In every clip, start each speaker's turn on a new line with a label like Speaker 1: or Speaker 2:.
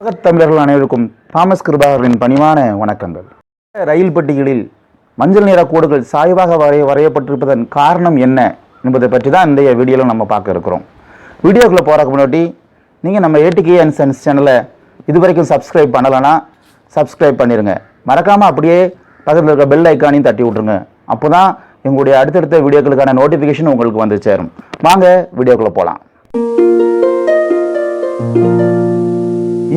Speaker 1: தமிழர்கள் அனைவருக்கும் தாமஸ் கிருபாகரின் பணிவான வணக்கங்கள். ரயில் பெட்டிகளில் மஞ்சள் நிற கோடுகள் சாய்வாக வரைய வரையப்பட்டிருப்பதன் காரணம் என்ன என்பதை பற்றி தான் இந்த வீடியோவில் நம்ம பார்க்க இருக்கிறோம். வீடியோக்குள்ளே போகிறக்கு முன்னாடி நீங்கள் நம்ம ஏடிகே அண்ட் சன்ஸ் சேனலை இது வரைக்கும் சப்ஸ்கிரைப் பண்ணலைன்னா சப்ஸ்கிரைப் பண்ணிடுங்க மறக்காமல் அப்படியே பக்கத்தில் இருக்க பெல் ஐக்கானையும் தட்டி விட்ருங்க அப்போ தான் எங்களுடைய அடுத்தடுத்த வீடியோக்களுக்கான நோட்டிஃபிகேஷன் உங்களுக்கு வந்து சேரும். வாங்க வீடியோக்குள்ளே போகலாம்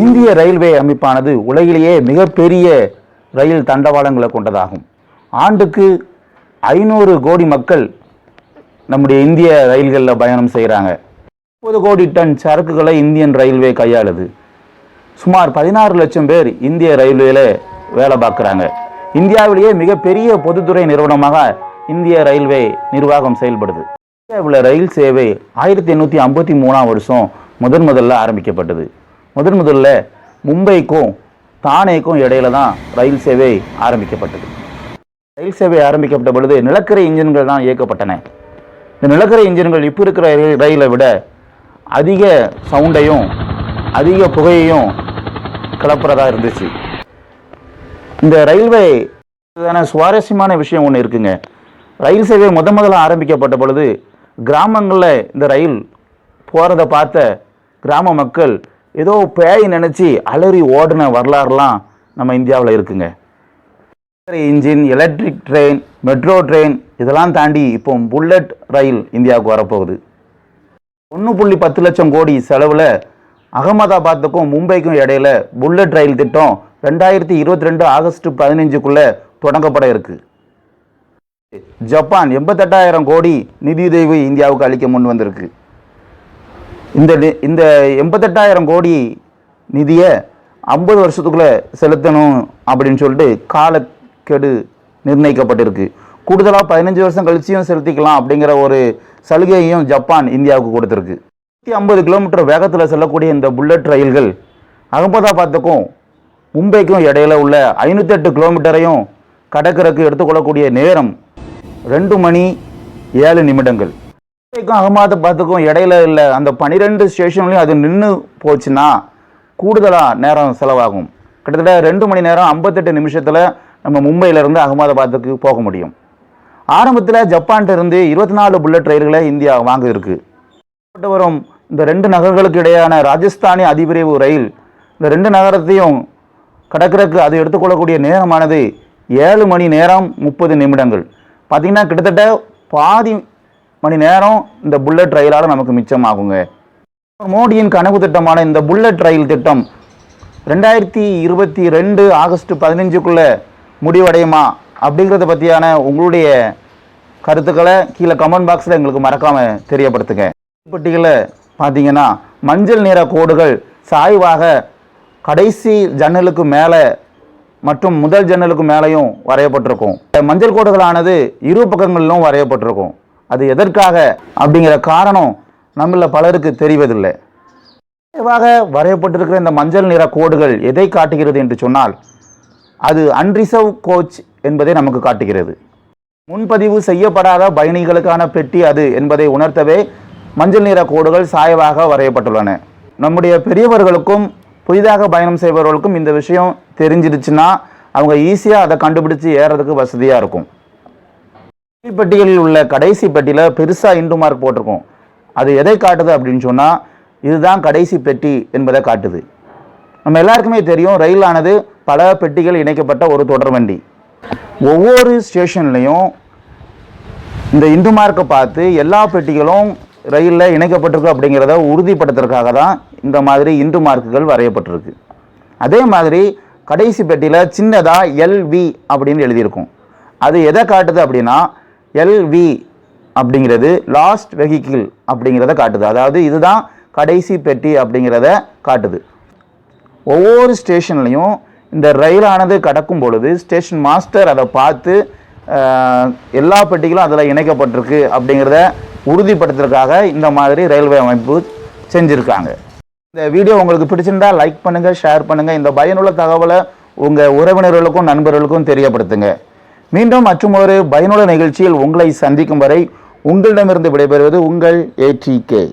Speaker 1: இந்திய ரயில்வே அமைப்பானது உலகிலேயே மிகப்பெரிய ரயில் தண்டவாளங்களை கொண்டதாகும். ஆண்டுக்கு ஐநூறு கோடி மக்கள் நம்முடைய இந்திய ரயில்களில் பயணம் செய்கிறாங்க. முப்பது கோடி டன் சரக்குகளை இந்தியன் ரயில்வே கையாளுது. சுமார் பதினாறு லட்சம் பேர் இந்திய ரயில்வேல வேலை பார்க்குறாங்க. இந்தியாவிலேயே மிகப்பெரிய பொதுத்துறை நிறுவனமாக இந்திய ரயில்வே நிர்வாகம் செயல்படுது. இந்தியாவில் ரயில் சேவை ஆயிரத்தி எண்ணூற்றி ஐம்பத்தி மூணாம் வருஷம் முதன் முதல்ல ஆரம்பிக்கப்பட்டது. முதன் முதல்ல மும்பைக்கும் தானேக்கும் இடையில தான் ரயில் சேவை ஆரம்பிக்கப்பட்டது. ரயில் சேவை ஆரம்பிக்கப்பட்ட பொழுது நிலக்கரி இன்ஜின்கள் தான் இயக்கப்பட்டன. இந்த நிலக்கரி இன்ஜின்கள் இப்போ இருக்கிற ரயில் ரயிலை விட அதிக சவுண்டையும் அதிக புகையையும் கிளப்புறதா இருந்துச்சு. இந்த ரயில்வே சுவாரஸ்யமான விஷயம் ஒன்று இருக்குங்க. ரயில் சேவை முத முதல்ல ஆரம்பிக்கப்பட்ட பொழுது கிராமங்களில் இந்த ரயில் போகிறத பார்த்த கிராம மக்கள் ஏதோ பேய் நினச்சி அலறி ஓடின வரலாறுலாம் நம்ம இந்தியாவில் இருக்குங்க. Engine electric train metro train இதெல்லாம் தாண்டி இப்போ புல்லட் ரயில் இந்தியாவுக்கு வரப்போகுது. ஒன்று புள்ளி பத்து லட்சம் கோடி செலவில் அகமதாபாத்துக்கும் மும்பைக்கும் இடையில புல்லட் ரயில் திட்டம் ரெண்டாயிரத்தி இருபத்தி ரெண்டு ஆகஸ்ட் பதினஞ்சுக்குள்ளே தொடங்கப்பட இருக்கு. ஜப்பான் எண்பத்தெட்டாயிரம் கோடி நிதியுதவி இந்தியாவுக்கு அளிக்க முன் வந்திருக்கு. இந்த நி- இந்த எண்பத்தெட்டாயிரம் கோடி நிதியை ஐம்பது வருஷத்துக்குள்ளே செலுத்தணும் அப்படின்னு சொல்லிட்டு காலக்கெடு நிர்ணயிக்கப்பட்டிருக்கு. கூடுதலாக பதினஞ்சு வருஷம் கழிச்சியும் செலுத்திக்கலாம் அப்படிங்கிற ஒரு சலுகையையும் ஜப்பான் இந்தியாவுக்கு கொடுத்துருக்கு. நூற்றி ஐம்பது கிலோமீட்டர் வேகத்தில் செல்லக்கூடிய இந்த புல்லட் ரயில்கள் அகமதாபாத்துக்கும் மும்பைக்கும் இடையில உள்ள ஐநூற்றெட்டு கிலோமீட்டரையும் கடற்கரைக்கு எடுத்துக்கொள்ளக்கூடிய நேரம் ரெண்டு மணி ஏழு நிமிடங்கள். அகமதாபாத்துக்கும் இடையில இல்லை. அந்த பனிரெண்டு ஸ்டேஷன்லையும் அது நின்று போச்சுன்னா கூடுதலாக நேரம் செலவாகும். கிட்டத்தட்ட ரெண்டு மணி நேரம் ஐம்பத்தெட்டு நிமிஷத்தில் நம்ம மும்பையிலேருந்து அகமதாபாத்துக்கு போக முடியும். ஆரம்பத்தில் ஜப்பான்கிட்ட இருந்து இருபத்தி நாலு புல்லட் ரயில்களை இந்தியா வாங்கியிருக்கு வரும். இந்த ரெண்டு நகரங்களுக்கு இடையான ராஜஸ்தானி அதிவிரைவு ரயில் இந்த ரெண்டு நகரத்தையும் கடற்கரைக்கு அது எடுத்துக்கொள்ளக்கூடிய நேரமானது ஏழு மணி நேரம் முப்பது நிமிடங்கள். பார்த்தீங்கன்னா கிட்டத்தட்ட பாதி மணி நேரம் இந்த புல்லட் ரயிலால் நமக்கு மிச்சமாகுங்க. மோடியின் கனவு திட்டமான இந்த புல்லட் ரயில் திட்டம் ரெண்டாயிரத்தி இருபத்தி ரெண்டு ஆகஸ்ட் பதினஞ்சுக்குள்ளே முடிவடையுமா? அப்படிங்கிறத பற்றியான உங்களுடைய கருத்துக்களை கீழே கமெண்ட் பாக்ஸில் எங்களுக்கு மறக்காமல் தெரியப்படுத்துங்க. பட்டியலில் பார்த்தீங்கன்னா மஞ்சள் நிற கோடுகள் சாய்வாக கடைசி ஜன்னலுக்கு மேலே மற்றும் முதல் ஜன்னலுக்கு மேலேயும் வரையப்பட்டிருக்கும். மஞ்சள் கோடுகளானது இரு பக்கங்களிலும் வரையப்பட்டிருக்கும். அது எதற்காக அப்படிங்கிற காரணம் நம்மள பலருக்கு தெரிவதில்லை. தெளிவாக வரையப்பட்டிருக்கிற இந்த மஞ்சள் நிற கோடுகள் எதை காட்டுகிறது என்று சொன்னால் அது அன்ரிசர்வ் கோச் என்பதை நமக்கு காட்டுகிறது. முன்பதிவு செய்யப்படாத பயணிகளுக்கான பெட்டி அது என்பதை உணர்த்தவே மஞ்சள் நிற கோடுகள் சாயவாக வரையப்பட்டுள்ளன. நம்முடைய பெரியவர்களுக்கும் புதிதாக பயணம் செய்பவர்களுக்கும் இந்த விஷயம் தெரிஞ்சிருச்சுன்னா அவங்க ஈஸியாக அதை கண்டுபிடிச்சு ஏறதுக்கு வசதியாக இருக்கும். பட்டியலில் உள்ள கடைசி பெட்டியில் பெருசாக இண்டு மார்க் போட்டிருக்கும். அது எதை காட்டுது அப்படின்னு சொன்னால் இதுதான் கடைசி பெட்டி என்பதை காட்டுது. நம்ம எல்லாருக்குமே தெரியும் ரயிலானது பல பெட்டிகள் இணைக்கப்பட்ட ஒரு தொடர்வண்டி ஒவ்வொரு ஸ்டேஷன்லையும் இந்த இந்து மார்க்கை பார்த்து எல்லா பெட்டிகளும் ரயிலில் இணைக்கப்பட்டிருக்கு அப்படிங்கிறத உறுதிப்படுத்துறதுக்காக தான் இந்த மாதிரி இந்து மார்க்குகள் வரையப்பட்டிருக்கு. அதே மாதிரி கடைசி பெட்டியில் சின்னதாக எல்வி அப்படின்னு எழுதியிருக்கும். அது எதை காட்டுது அப்படின்னா எல்வி அப்படிங்கிறது லாஸ்ட் வெஹிக்கிள் அப்படிங்கிறத காட்டுது. அதாவது இதுதான் கடைசி பெட்டி அப்படிங்கிறத காட்டுது. ஒவ்வொரு ஸ்டேஷன்லையும் இந்த ரயிலானது கடக்கும் பொழுது ஸ்டேஷன் மாஸ்டர் அதை பார்த்து எல்லா பெட்டிகளும் அதில் இணைக்கப்பட்டிருக்கு அப்படிங்கிறத உறுதிப்படுத்துறதுக்காக இந்த மாதிரி ரயில்வே அமைப்பு செஞ்சுருக்காங்க. இந்த வீடியோ உங்களுக்கு பிடிச்சிருந்தா லைக் பண்ணுங்கள் ஷேர் பண்ணுங்கள் இந்த பயனுள்ள தகவலை உங்கள் உறவினர்களுக்கும் நண்பர்களுக்கும் தெரியப்படுத்துங்க. மீண்டும் மற்றும் ஒரு பயனுள்ள நிகழ்ச்சியில் உங்களை சந்திக்கும் வரை உங்களிடமிருந்து விடைபெறுவது உங்கள் ஏடிகே